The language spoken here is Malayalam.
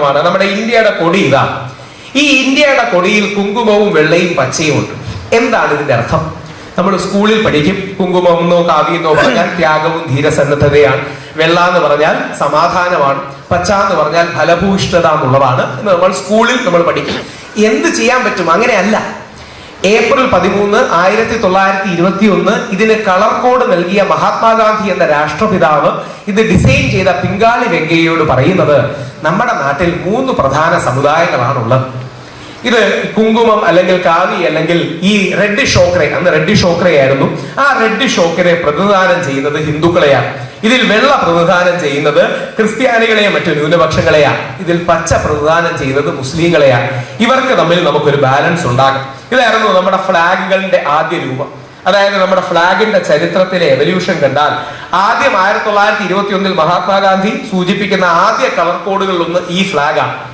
ാണ് നമ്മുടെ ഇന്ത്യയുടെ കൊടി ഇതാ. ഈ ഇന്ത്യയുടെ കൊടിയിൽ കുങ്കുമവും വെള്ളയും പച്ചയും ഉണ്ട്. എന്താണ് ഇതിന്റെ അർത്ഥം? നമ്മൾ സ്കൂളിൽ പഠിക്കും. കുങ്കുമം എന്നോ കാവ്യെന്നോ പറഞ്ഞാൽ ത്യാഗവും ധീരസന്നദ്ധതയാണ്. വെള്ള എന്ന് പറഞ്ഞാൽ സമാധാനമാണ്. പച്ച എന്ന് പറഞ്ഞാൽ ഫലഭൂഷ്ഠത എന്നുള്ളതാണ്. എന്ന് നമ്മൾ സ്കൂളിൽ നമ്മൾ പഠിക്കും. എന്ത് ചെയ്യാൻ പറ്റും? അങ്ങനെയല്ല. ഏപ്രിൽ പതിമൂന്ന് ആയിരത്തി തൊള്ളായിരത്തി ഇരുപത്തി ഒന്ന് ഇതിന് കളർ കോഡ് നൽകിയ മഹാത്മാഗാന്ധി എന്ന രാഷ്ട്രപിതാവ് ഇത് ഡിസൈൻ ചെയ്ത പിങ്കാളി വെങ്കയ്യോട് പറയുന്നത് നമ്മുടെ നാട്ടിൽ മൂന്ന് പ്രധാന സമുദായങ്ങളാണുള്ളത്. ഇത് കുങ്കുമം അല്ലെങ്കിൽ കാവി അല്ലെങ്കിൽ ഈ റെഡ് ഷോക്രെ അന്ന് റെഡ് ഷോക്രെ ആയിരുന്നു ആ റെഡ് ഷോക്രെ പ്രതിദാനം ചെയ്യുന്നത് ഹിന്ദുക്കളെയാണ്. ഇതിൽ വെള്ള പ്രതിദാനം ചെയ്യുന്നത് ക്രിസ്ത്യാനികളെയും മറ്റു ന്യൂനപക്ഷങ്ങളെയാണ് ഇതിൽ പച്ച പ്രതിദാനം ചെയ്യുന്നത് മുസ്ലിങ്ങളെയാണ് ഇവർക്ക് തമ്മിൽ നമുക്കൊരു ബാലൻസ് ഉണ്ടാകും. ഇതായിരുന്നു നമ്മുടെ ഫ്ലാഗുകളുടെ ആദ്യ രൂപം. അതായത് നമ്മുടെ ഫ്ലാഗിന്റെ ചരിത്രത്തിലെ എവല്യൂഷൻ കണ്ടാൽ ആദ്യം ആയിരത്തി തൊള്ളായിരത്തി ഇരുപത്തി ഒന്നിൽ മഹാത്മാഗാന്ധി സൂചിപ്പിക്കുന്ന ആദ്യ കളർ കോഡുകളിൽ ഒന്ന് ഈ ഫ്ലാഗാണ്